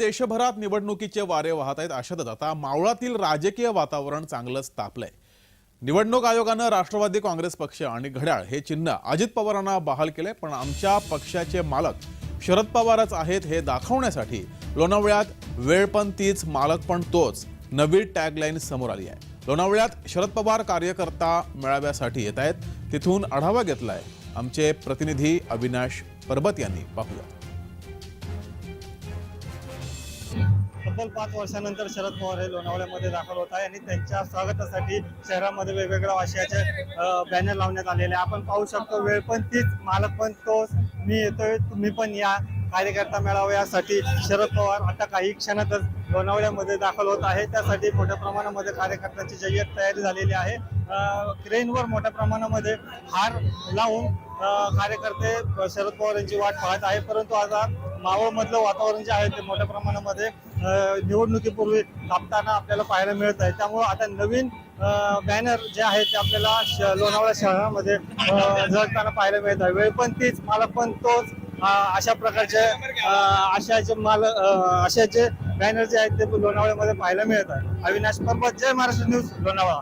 देशभरात निवडणुकीचे वारे वाहत आहेत अशातच आता मावळातील राजकीय वातावरण चांगलंच तापलंय. निवडणूक आयोगानं राष्ट्रवादी काँग्रेस पक्ष आणि घड्याळ हे चिन्ह अजित पवारांना बहाल केले पण आमच्या पक्षाचे मालक शरद पवारच आहेत हे दाखवण्यासाठी लोणावळ्यात वेळ पण तीच मालक पण तोच नवी टॅगलाईन समोर आली आहे. लोणावळ्यात शरद पवार कार्यकर्ता मेळाव्यासाठी येत आहेत तिथून आढावा घेतलाय आमचे प्रतिनिधी अविनाश परबत यांनी. पाहूया. तब्बल पाच वर्षानंतर शरद पवार हे लोणावळ्यामध्ये दाखल होत आहे आणि त्यांच्या स्वागतासाठी शहरामध्ये वेगवेगळ्या आशयाचे बॅनर लावण्यात आलेले आहे. आपण पाहू शकतो वेळ पण तीच मालक पण तोच मी येतोय तुम्ही पण या. कार्यकर्ता मेळावा यासाठी शरद पवार आता काही क्षणातच लोणावळ्यामध्ये दाखल होत आहे. त्यासाठी मोठ्या प्रमाणामध्ये कार्यकर्त्यांची जय्यत तयारी झालेली आहे. क्रेनवर मोठ्या प्रमाणामध्ये हार लावून कार्यकर्ते शरद पवार यांची वाट पाहत आहे परंतु आता मावळमधलं वातावरण जे आहे ते मोठ्या प्रमाणामध्ये निवडणुकीपूर्वी तापताना आपल्याला पाहायला मिळत आहे. त्यामुळे आता नवीन बॅनर जे आहे ते आपल्याला श- लोणावळा शहरामध्ये झळताना झळकताना पाहायला मिळत आहे. वेळ पण तीच मला पण तोच अशा प्रकारचे अशाचे माल अशाचे बॅनर जे आहेत ते लोणावळ्यामध्ये पाहायला मिळत आहे. अविनाश परबत जय महाराष्ट्र न्यूज लोणावळा.